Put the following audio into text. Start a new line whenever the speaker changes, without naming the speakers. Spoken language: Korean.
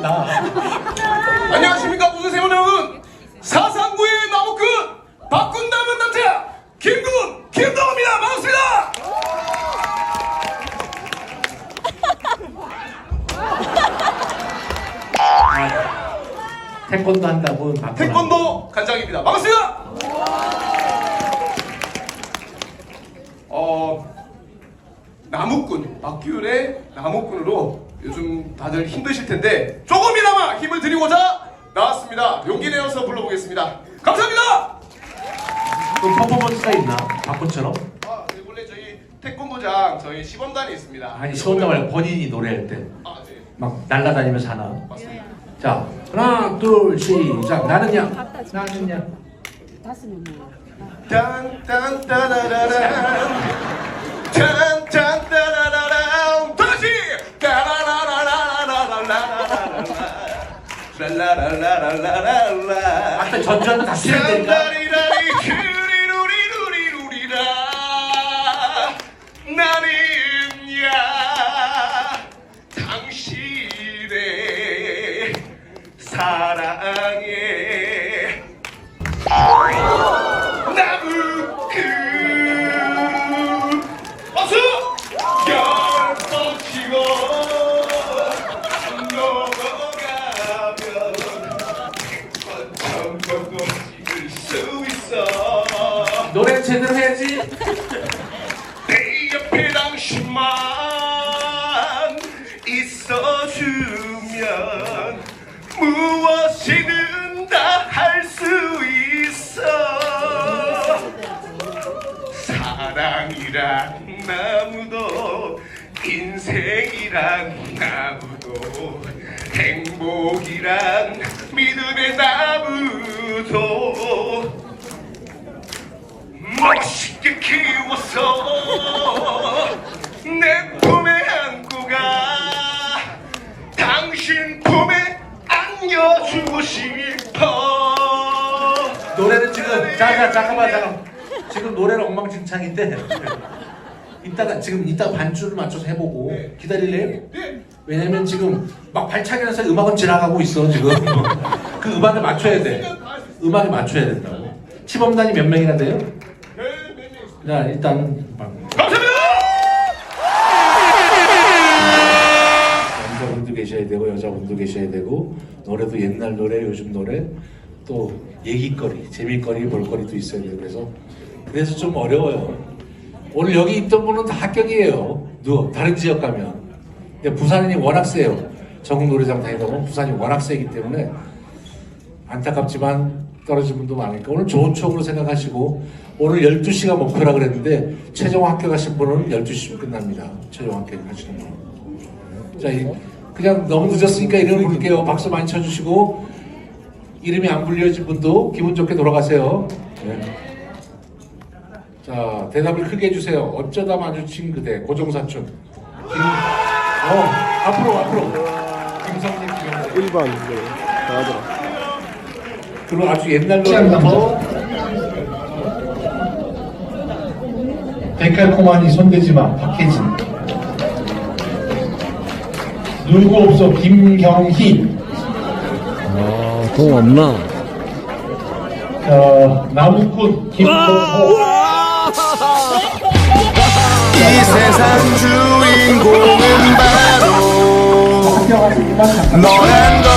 나.
안녕하십니까 세원 여러분 사상구의 나무꾼 바꾼다는 남자 김군 김동호입니다. 반갑습니다.
태권도 한다고 바꾸나.
태권도 간장입니다. 반갑습니다. 어 나무꾼 박기훈의 나무꾼으로 요즘 다들 힘드실 텐데 조금이나마 힘을 드리고자 나왔습니다 용기 내어서 불러보겠습니다 감사합니다
또 퍼포먼스가 있나? 바꾸처럼?
아, 네, 원래 저희 태권도장 저희 시범단이 있습니다.
아니 시원자 말고 본인이 노래할 때.
아, 네.
막 날라다니면서 하나.
맞습니다.
자 하나 둘 시작 나는야 나는야
뭐.
딴딴따라라란 딴딴 라라라라라라.
아까 전주하면 다 쓰면 되니까?
짠다리라리 큐리루리루리루리라. 나는 야 당신의 사랑에 찍을 수 있어
노래 제대로 해야지.
내 옆에 당신만 있어주면 무엇이든 다 할 수 있어. 사랑이란 나무도 인생이란 나무도 행복이란 믿음의 나무 도 멋있게 키워서 내 품에 안고 가 당신 품에 안겨주고 싶어.
노래는 지금 잠깐 잠깐만 잠깐 지금 노래는 엉망진창인데 이따가 지금 이따 반주를 맞춰서 해보고
네.
기다릴래요?
네,
왜냐면 지금 막 발차기 나서 음악은 지나가고 있어 지금. 그 음악을 맞춰야 돼 음악에 맞춰야 된다고. 시범단이 몇 명이나 돼요? 자 일단
감사합니다
남자분도 계셔야 되고 여자분도 계셔야 되고 노래도 옛날 노래 요즘 노래 또 얘기거리 재미거리 볼거리도 있어야 되고 그래서 그래서 좀 어려워요. 오늘 여기 있던 분은 다 합격이에요. 누 다른 지역 가면. 근데 부산이 워낙 세요. 전국 노래장 다니다 보면 부산이 워낙 세기 때문에 안타깝지만 떨어진 분도 많으니까 오늘 좋은 추억으로 생각하시고 오늘 12시가 목표라 그랬는데 최종 합격하신 분은 12시면 끝납니다 최종 합격하시는 분 자, 이- 그냥 너무 늦었으니까 이름 부를게요. 박수 많이 쳐주시고 이름이 안 불려진 분도 기분 좋게 돌아가세요. 네. 자, 대답을 크게 해주세요. 어쩌다 마주친 그대 고종사춘. 김, 어, 앞으로 앞으로. 김성님 김현대.
1번 그래 나가더라
그리고 아주 옛날 노래부터 데칼코마니 손대지마 박혜진. 누구 없어 김경희.
아돈 없나?
어, 나무꾼 김동호.
이 세상 주인공은 바로 너란 걸